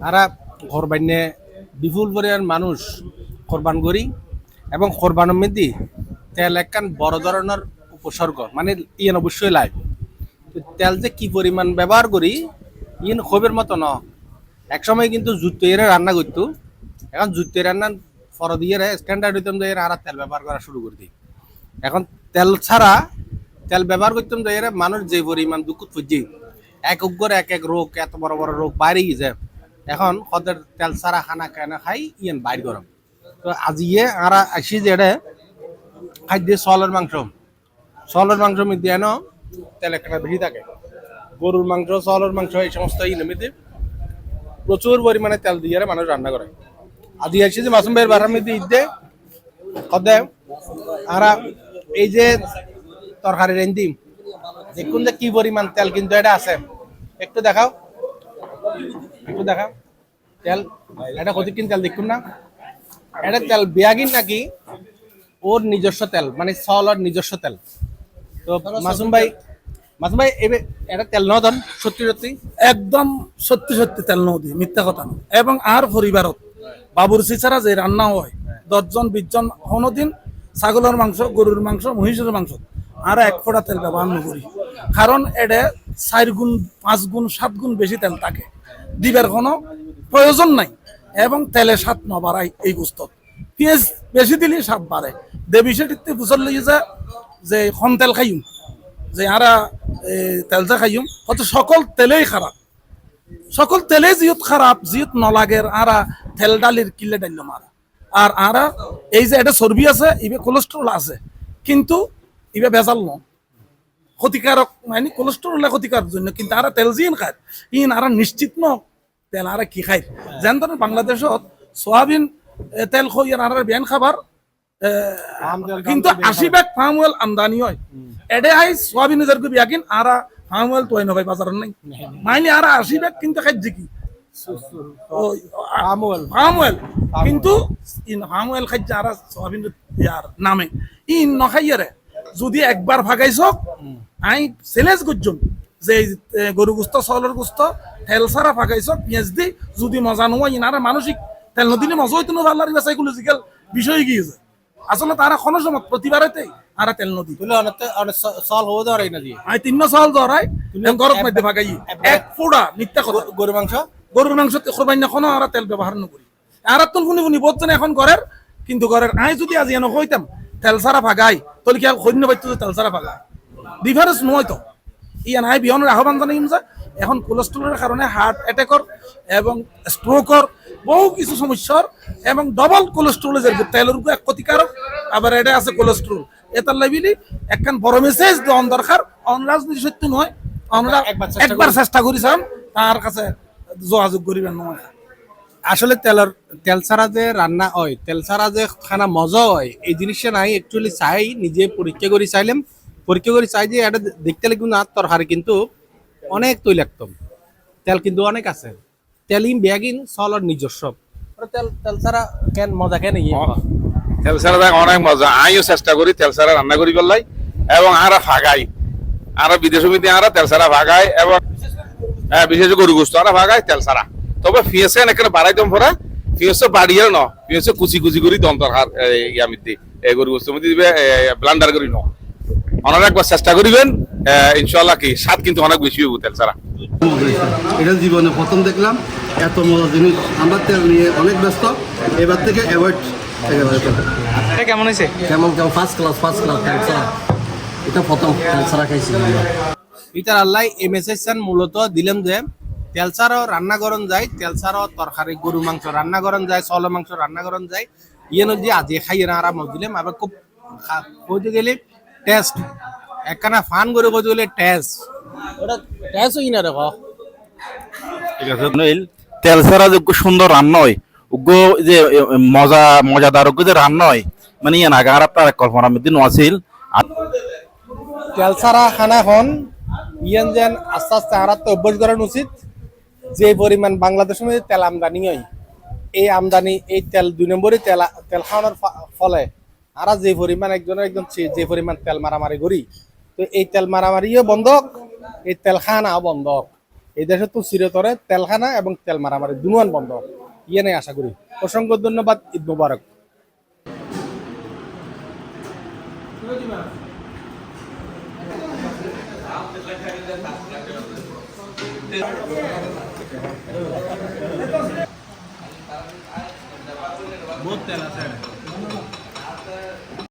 তারা কোরবানে বিপুল পরিমাণ মানুষ কোরবান করি এবং কোরবানের মধ্যে তেল একখান বড় ধরনের উপসর্গ মানে ইয়েন অবশ্যই লাই তো তেল যে কি পরিমাণ ব্যবহার করি ইন খবের মতো ন। এক সময় কিন্তু জুতো এর রান্না করতো, এখন জুতো রান্না ফর দিয়ে স্ট্যান্ডার্ড হইতাম যে এরা আর তেল ব্যবহার করা শুরু করে দিই। এখন তেল ছাড়া তেল ব্যবহার করতাম যে মানুষ যে পরিমাণ দুঃখ খুঁজছে এক উগ্র এক এক রোগ, এত বড় বড় রোগ বাইরে গেছে এখন ওদের তেল ছাড়া খানা কেনা খাই? ইয়েন বাইর গরম। তো আজ ইয়ে আর আসি যে খাদ্য চলের মাংস। চলের মাংস মধ্যে এন তেল একটা বেশি থাকে। গরুর মাংস চলের মাংস, এই সমস্ত মধ্যে প্রচুর পরিমাণে তেল দিয়ে মানুষ রান্না করে। আজি আসি যে মাসুম ভাইয়ের বাড়ার মধ্যে ঈদ কদে আর এই যে তরকারি রেন্দি দেখুন যে কি পরিমাণ তেল কিন্তু এটা আছে। একটু দেখাও। একটু দেখাও। তেল এটা কতক্ষণ তেল দেখুন না। এটা তেল বেয়াগিন নাকি? ওর নিজস্ব তেল মানে চলর নিজস্ব তেল। তো মাসুম ভাই মাসুম ভাই এবে এটা তেল ন ধন সত্যি সত্যি? একদম সত্যি সত্যি তেল নদী মিথ্যা কথা নয়। এবং আর পরিবারত বাবুর সিসারা যে রান্না হয় দশজন বিশজন কোনোদিন ছাগলের মাংস গরুর মাংস মহিষের মাংস আর এক ফোঁটা তেল ব্যবহার নকরি। কারণ এটা চার গুণ পাঁচ গুণ সাত গুণ বেশি তেল থাকে। দিবার কোনো প্রয়োজন নাই। এবং তেলে স্বাদ ন বাড়ায় এই গুস্তত পেঁয়াজ বেশি দিলে স্বাদ বাড়ে। দেবী সেটিতে বুঝল যে যে খন তেল খাইম। যে, আরা তেল যে খাইম। হয়তো সকল তেলেই খারাপ। সকল তেলে জিয়ত খারাপ, জিয়ত নলাগের আরা, তেল ডালির কিলে ডাইল মারা। আর আরা, এই যে এটা চর্বি আছে ইবে কোলেস্ট্রল আছে। কিন্তু ইবে ভেজাল ন। ক্ষতিকারক মানে কোলেস্ট্রল ক্ষতিকারক জন্য। কিন্তু আরা তেল জিন খায় ইন আরা নিশ্চিত ন। তেল আরা কি খাই? যেন ধরেন বাংলাদেশত সোয়াবিন তেল খই আর বিয়ান খাবার কিন্তু আশি ভাগ ফার্ম ওয়েল আমদানি হয়। এডে আই সোয়াবিন যার গুবি আকিন আরা ফার্ম ওয়েল তো হয় বাজার নাই। মাইনি আরা আশি ভাগ কিন্তু খাদ্য কি? কিন্তু ইন ফার্ম ওয়েল খাদ্য আরা সোয়াবিন ইয়ার নামে। ইন নখাইয়ারে যদি একবার ভাগাইছ আই চ্যালেঞ্জ করছুম যে গরু গুস্ত চলের গুস্ত তেল সারা ভাগাইছ পেঁয়াজ দি যদি মজা নোয়া ইনারা মানসিক তেল নদিলে মজা হইতো না ভালো লাগবে সাইকোলজিক্যাল বিষয় গিয়েছে আসলে তারা কোনো সময় প্রতিবারেতেই আরা তেল নদী। তুলে অনেক অনেক চল হব ধরে না দিয়ে আমি তিন মাস হল ধরাই গরম মধ্যে ভাগাই। এক ফোড়া মিথ্যা কথা। গরু মাংস? গরুর মাংস কোরবানি এখনও আর তেল ব্যবহার নকরি আর তো শুনি শুনি বোধজনে এখন ঘরের কিন্তু ঘরের আই যদি আজি এনে হইতাম তেল সারা ভাগাই তলে কি আর সৈন্য পাইতো তেল সারা ভাগাই। ডিফারেন্স নয় তো। ই নাই বিহনের আহ্বান জানাইম যে এখন কোলেস্ট্রলের কারণে হার্ট অ্যাটাকর এবং স্ট্রোকর বহু কিছু সমস্যার এবং ডবল কোলেস্ট্রল যে তেলের উপর এক ক্ষতিকারক আবার এটা আছে কোলেস্ট্রল এটার লাইবিলি একখান বড় মেসেজ দেওয়ান দরকার অন রাজনীতি সত্য নয় আমরা একবার চেষ্টা একবার চেষ্টা করেছিলাম তার কাছে যোগাযোগ করিবেন নয় আসলে তেলের তেল ছাড়া যে রান্না হয় তেল ছাড়া যে খানা মজা হয় এই জিনিসটা নাই। একচুয়ালি চাই নিজে পরীক্ষা করে চাইলাম পরীক্ষা করে চাই যে এটা দেখতে লাগবে না তরকারি কিন্তু অনেক তৈলাক্ত তেল কিন্তু অনেক আছে। তেল ইন ব্যাগিন চলর নিজস্ব। তেল তেল ছাড়া কেন মজা কেন তেল ছাড়া অনেক মজা। আমিও চেষ্টা করি তেল ছাড়া রান্না করি পেলাই এবং আরা ফাগাই আরা বিদেশ সমিতি আরা তেল ছাড়া ফাগাই এবং হ্যাঁ বিশেষ করে গরু গোস্ত আরা ফাগাই তেল ছাড়া। তবে ফিয়েছে এখানে বাড়াই দম পরে ফিয়েছে বাড়িয়ে ন। ফিয়েছে কুচি কুচি করি দম দরকার ইয়া মিদি এই গরু গোস্ত মধ্যে দিবে ব্লান্ডার করি ন। ওনারা একবার চেষ্টা করিবেন। ইনশাল্লাহ কি স্বাদ কিন্তু অনেক বেশি হইব তেল ছাড়া। এটা জীবনে প্রথম দেখলাম এত মজার জিনিস। আমরা তেল নিয়ে অনেক ব্যস্ত এবার থেকে অ্যাভয়েড এটা কেমন হয়েছে? কেমন কেমন? ফার্স্ট ক্লাস ফার্স্ট ক্লাস তেল ছাড়া। এটা প্রথম তেল ছাড়া খাইছি আমরা। এটার আল্লাহ এই মেসেজটা মূলত দিলাম যে তেল ছাড়াও রান্না করন যায় তেল ছাড়াও তরকারি গরু মাংস রান্না করন যায় চল মাংস রান্না করন যায়। ইয়ে যে আজি খাইয়ে না আরাম দিলাম আবার খুব গেলে টেস্ট একখানা ফান করে কইতে গেলে টেস্ট ওটা টেস্ট হই না দেখো ঠিক আছে। নইল তেল ছাড়া যোগ্য সুন্দর রান্না হয় উগ্র যে মজা মজাদার উগ্র যে রান্না হয় মানে ইয়ে নাগার আপনার কল্পনা মধ্যে নোয়াছিল আর তেল ছাড়া খানা খন ইয়ান যেন আস্তে আস্তে হারাত তো অভ্যাস করানো উচিত যে পরিমাণ বাংলাদেশের মধ্যে তেল আমদানি হয়। এই আমদানি এই তেল দুই নম্বরে তেল তেল খাওয়ানোর ফলে। আর যে পরিমাণ একজনের একজন যে পরিমাণ তেল মারামারি করি, তো এই তেল মারামারিও বন্ধক, এই তেল খানাও বন্ধক। এই দেশে তো চিরতরে তেলখানা এবং তেল মারামারি দুনুয়ান বন্ধ ইয়ে নেই আশা করি। অসংখ্য ধন্যবাদ, ঈদ মুবারক। বহুত তেল আছে।